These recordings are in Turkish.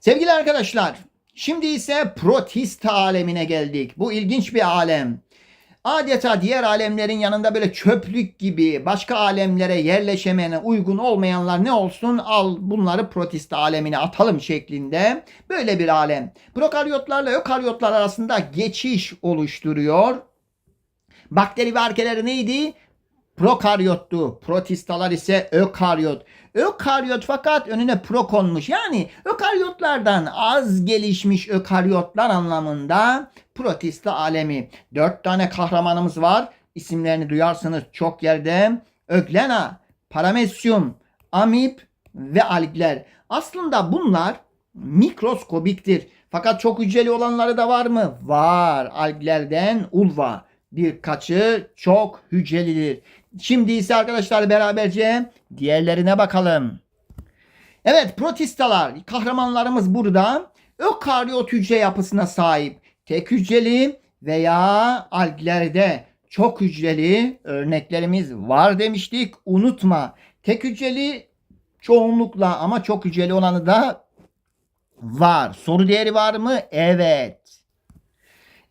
Sevgili arkadaşlar, şimdi ise protista alemine geldik. Bu ilginç bir alem. Adeta diğer alemlerin yanında böyle çöplük gibi başka alemlere yerleşemene uygun olmayanlar ne olsun al bunları protista alemine atalım şeklinde böyle bir alem. Prokaryotlarla ökaryotlar arasında geçiş oluşturuyor. Bakteri ve arkeleri neydi? Prokaryottu. Protistalar ise ökaryot. Ökaryot fakat önüne pro konmuş. Yani ökaryotlardan az gelişmiş ökaryotlar anlamında protista alemi. Dört tane kahramanımız var. İsimlerini duyarsınız çok yerde. Öglena, Paramesyum, Amip ve algler. Aslında bunlar mikroskobiktir. Fakat çok hücreli olanları da var mı? Var. Alglerden ulva. Birkaçı çok hücrelidir. Şimdi ise arkadaşlar beraberce diğerlerine bakalım. Evet protistalar kahramanlarımız burada ökaryot hücre yapısına sahip. Tek hücreli veya alglerde çok hücreli örneklerimiz var demiştik. Unutma. Tek hücreli çoğunlukla ama çok hücreli olanı da var. Soru değeri var mı? Evet.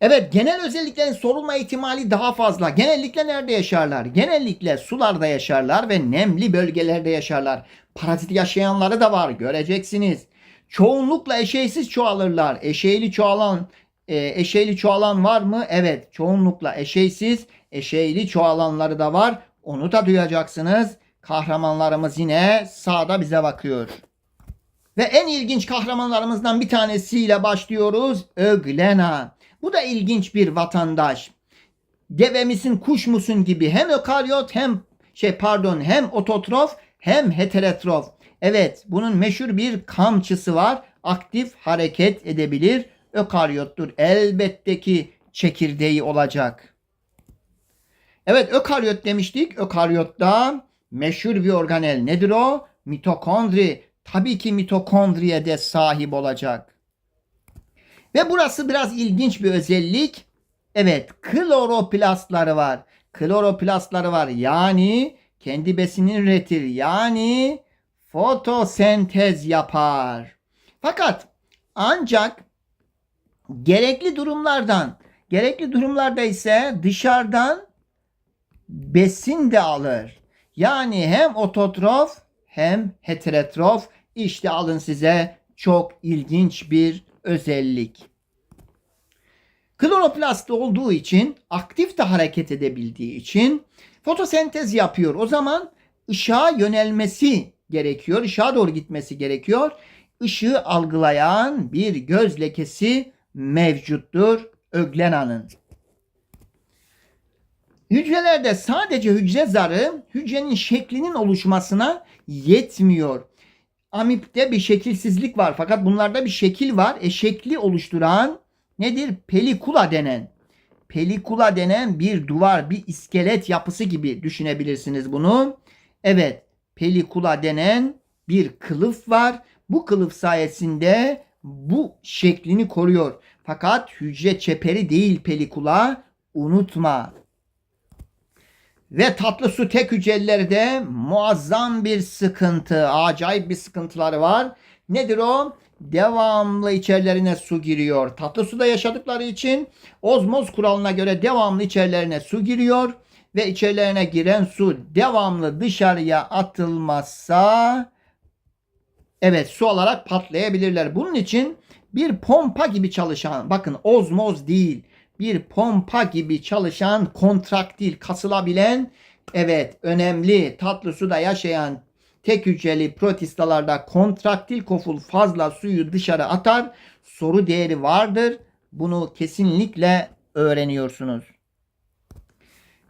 Evet genel özelliklerin sorulma ihtimali daha fazla. Genellikle nerede yaşarlar? Genellikle sularda yaşarlar ve nemli bölgelerde yaşarlar. Parazit yaşayanları da var göreceksiniz. Çoğunlukla eşeysiz çoğalırlar. Eşeyli çoğalan e, çoğalan var mı? Evet çoğunlukla eşeysiz eşeyli çoğalanları da var. Onu da duyacaksınız. Kahramanlarımız yine sağda bize bakıyor. Ve en ilginç kahramanlarımızdan bir tanesiyle başlıyoruz. Öglena. Bu da ilginç bir vatandaş. Deve misin kuş musun gibi hem ökaryot hem şey pardon hem ototrof hem heterotrof. Evet bunun meşhur bir kamçısı var. Aktif hareket edebilir. Ökaryottur. Elbette ki çekirdeği olacak. Evet ökaryot demiştik. Ökaryotta meşhur bir organel nedir o? Mitokondri. Tabii ki mitokondriye de sahip olacak. Ve burası biraz ilginç bir özellik. Evet, kloroplastları var. Kloroplastları var. Yani kendi besinini üretir. Yani fotosentez yapar. Fakat ancak gerekli durumlardan, gerekli durumlarda ise dışarıdan besin de alır. Yani hem ototrof hem heterotrof. İşte alın size çok ilginç bir özellik. Kloroplast olduğu için aktif de hareket edebildiği için fotosentez yapıyor. O zaman ışığa yönelmesi gerekiyor. Işığa doğru gitmesi gerekiyor. Işığı algılayan bir göz lekesi mevcuttur Öglena'nın. Hücrelerde sadece hücre zarı hücrenin şeklinin oluşmasına yetmiyor. Amipte bir şekilsizlik var fakat bunlarda bir şekil var. E şekli oluşturan nedir? Pelikula denen. Pelikula denen bir duvar, bir iskelet yapısı gibi düşünebilirsiniz bunu. Evet, pelikula denen bir kılıf var. Bu kılıf sayesinde bu şeklini koruyor. Fakat hücre çeperi değil pelikula. Unutma. Ve tatlı su tek hücrelerde muazzam bir sıkıntı, acayip bir sıkıntıları var. Nedir o? Devamlı içerilerine su giriyor. Tatlı suda yaşadıkları için ozmoz kuralına göre devamlı içerilerine su giriyor ve içerilerine giren su devamlı dışarıya atılmazsa evet su olarak patlayabilirler. Bunun için bir pompa gibi çalışan bakın ozmoz değil bir pompa gibi çalışan kontraktil kasılabilen evet önemli tatlı suda yaşayan tek hücreli protistalarda kontraktil koful fazla suyu dışarı atar. Soru değeri vardır. Bunu kesinlikle öğreniyorsunuz.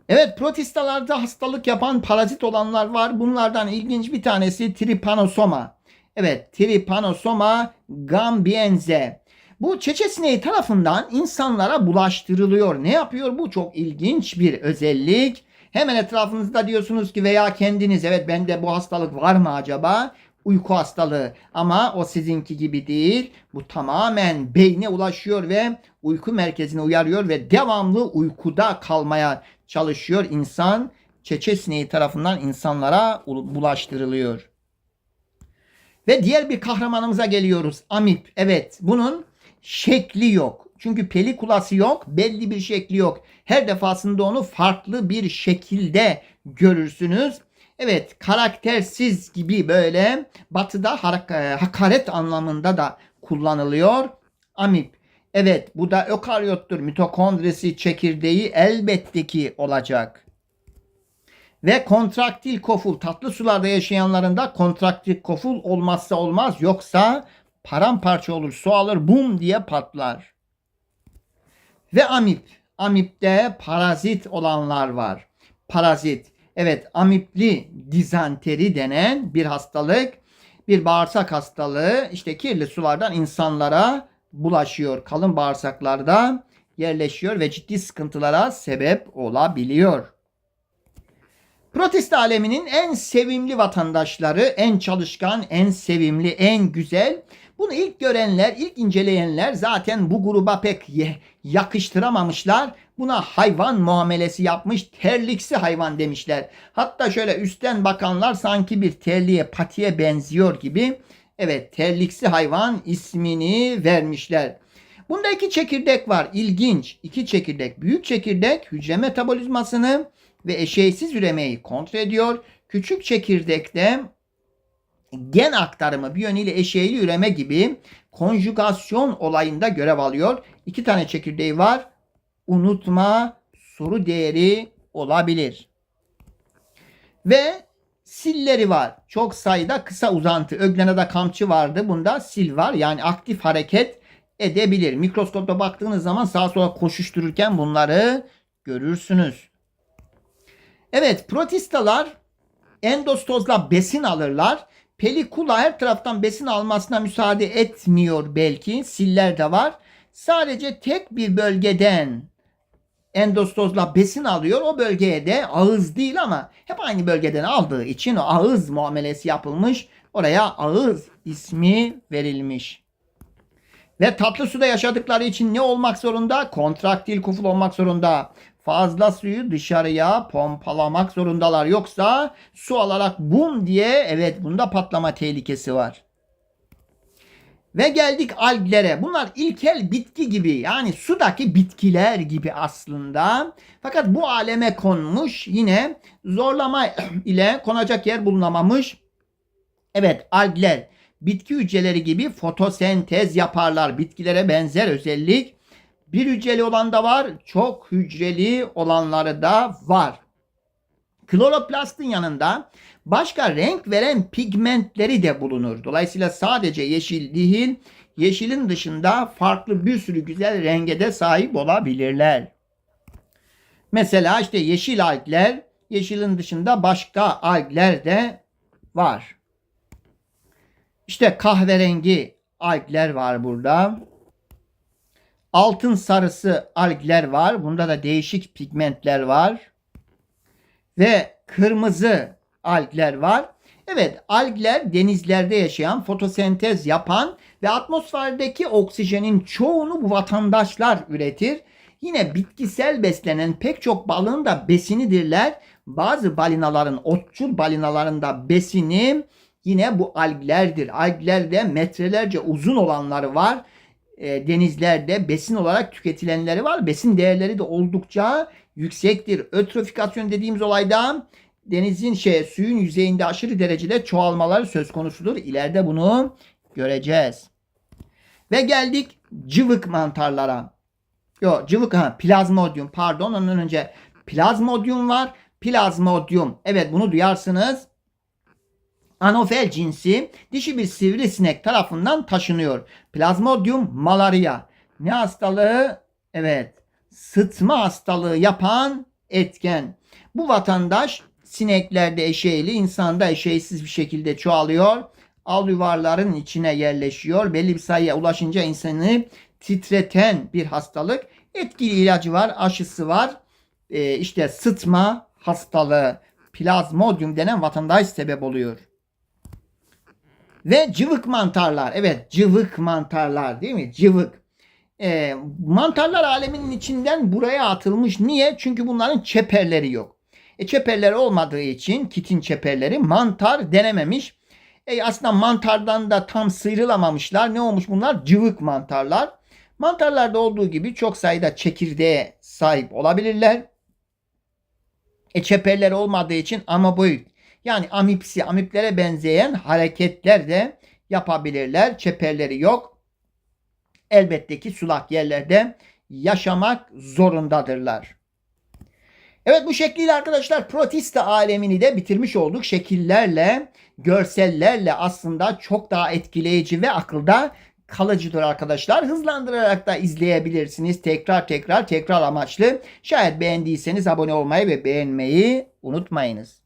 Evet protistalarda hastalık yapan parazit olanlar var. Bunlardan ilginç bir tanesi Trypanosoma. Evet Trypanosoma gambiense. Bu çeçe sineği tarafından insanlara bulaştırılıyor. Ne yapıyor? Bu çok ilginç bir özellik. Hemen etrafınızda diyorsunuz ki veya kendiniz evet bende bu hastalık var mı acaba? Uyku hastalığı ama o sizinki gibi değil. Bu tamamen beyne ulaşıyor ve uyku merkezine uyarıyor ve devamlı uykuda kalmaya çalışıyor insan. Çeçe sineği tarafından insanlara bulaştırılıyor. Ve diğer bir kahramanımıza geliyoruz. Amip. Evet bunun şekli yok. Çünkü pelikulası yok. Belli bir şekli yok. Her defasında onu farklı bir şekilde görürsünüz. Evet karaktersiz gibi böyle batıda e, hakaret anlamında da kullanılıyor. Amip. Evet bu da ökaryottur. Mitokondrisi çekirdeği elbette ki olacak. Ve kontraktil koful tatlı sularda yaşayanların da kontraktil koful olmazsa olmaz yoksa paramparça olur su alır bum diye patlar. Ve amip. Amipte parazit olanlar var. Parazit. Evet amipli dizanteri denen bir hastalık. Bir bağırsak hastalığı işte kirli sulardan insanlara bulaşıyor. Kalın bağırsaklarda yerleşiyor ve ciddi sıkıntılara sebep olabiliyor. Protest aleminin en sevimli vatandaşları, en çalışkan, en sevimli, en güzel. Bunu ilk görenler, ilk inceleyenler zaten bu gruba pek yakıştıramamışlar. Buna hayvan muamelesi yapmış, terliksi hayvan demişler. Hatta şöyle üstten bakanlar sanki bir terliğe, patiye benziyor gibi. Evet, terliksi hayvan ismini vermişler. Bunda iki çekirdek var. İlginç. İki çekirdek. Büyük çekirdek hücre metabolizmasını ve eşeğsiz üremeyi kontrol ediyor. Küçük çekirdekte gen aktarımı bir yönüyle eşeğli üreme gibi konjugasyon olayında görev alıyor. İki tane çekirdeği var. Unutma soru değeri olabilir. Ve silleri var. Çok sayıda kısa uzantı. Öglenada kamçı vardı. Bunda sil var. Yani aktif hareket edebilir. Mikroskopta baktığınız zaman sağa sola koşuştururken bunları görürsünüz. Evet protistalar endostozla besin alırlar. Pelikula her taraftan besin almasına müsaade etmiyor belki. Siller de var. Sadece tek bir bölgeden endostozla besin alıyor. O bölgeye de ağız değil ama hep aynı bölgeden aldığı için o ağız muamelesi yapılmış. Oraya ağız ismi verilmiş. Ve tatlı suda yaşadıkları için ne olmak zorunda? Kontraktil kuful olmak zorunda. Fazla suyu dışarıya pompalamak zorundalar. Yoksa su alarak bum diye evet bunda patlama tehlikesi var. Ve geldik alglere. Bunlar ilkel bitki gibi yani sudaki bitkiler gibi aslında. Fakat bu aleme konmuş yine zorlama ile konacak yer bulunamamış. Evet algler bitki hücreleri gibi fotosentez yaparlar. Bitkilere benzer özellik. Bir hücreli olan da var, çok hücreli olanları da var. Kloroplastın yanında başka renk veren pigmentleri de bulunur. Dolayısıyla sadece yeşil değil, yeşilin dışında farklı bir sürü güzel renge de sahip olabilirler. Mesela işte yeşil algler, yeşilin dışında başka algler de var. İşte kahverengi algler var burada. Altın sarısı algler var. Bunda da değişik pigmentler var. Ve kırmızı algler var. Evet algler denizlerde yaşayan, fotosentez yapan ve atmosferdeki oksijenin çoğunu bu vatandaşlar üretir. Yine bitkisel beslenen pek çok balığın da besinidirler. Bazı balinaların, otçul balinaların da besini yine bu alglerdir. Alglerde metrelerce uzun olanları var. E, denizlerde besin olarak tüketilenleri var. Besin değerleri de oldukça yüksektir. Ötrofikasyon dediğimiz olayda denizin şey suyun yüzeyinde aşırı derecede çoğalmaları söz konusudur. İleride bunu göreceğiz. Ve geldik cıvık mantarlara. Yok cıvık ha plazmodium pardon ondan önce plazmodium var. Plazmodium evet bunu duyarsınız. Anofel cinsi dişi bir sivrisinek tarafından taşınıyor. Plazmodium malaria. Ne hastalığı? Evet. Sıtma hastalığı yapan etken. Bu vatandaş sineklerde eşeğli, insanda eşeğsiz bir şekilde çoğalıyor. Al yuvarların içine yerleşiyor. Belli bir sayıya ulaşınca insanı titreten bir hastalık. Etkili ilacı var, aşısı var. Ee, işte sıtma hastalığı, plazmodium denen vatandaş sebep oluyor. Ve cıvık mantarlar. Evet cıvık mantarlar değil mi? Cıvık. Ee, mantarlar aleminin içinden buraya atılmış. Niye? Çünkü bunların çeperleri yok. E, çeperleri olmadığı için kitin çeperleri mantar denememiş. E aslında mantardan da tam sıyrılamamışlar. Ne olmuş bunlar? Cıvık mantarlar. Mantarlarda olduğu gibi çok sayıda çekirdeğe sahip olabilirler. E çeperleri olmadığı için amoeboid yani amipsi, amiplere benzeyen hareketler de yapabilirler. Çeperleri yok. Elbette ki sulak yerlerde yaşamak zorundadırlar. Evet bu şekliyle arkadaşlar protista alemini de bitirmiş olduk. Şekillerle, görsellerle aslında çok daha etkileyici ve akılda kalıcıdır arkadaşlar. Hızlandırarak da izleyebilirsiniz. Tekrar tekrar tekrar amaçlı. Şayet beğendiyseniz abone olmayı ve beğenmeyi unutmayınız.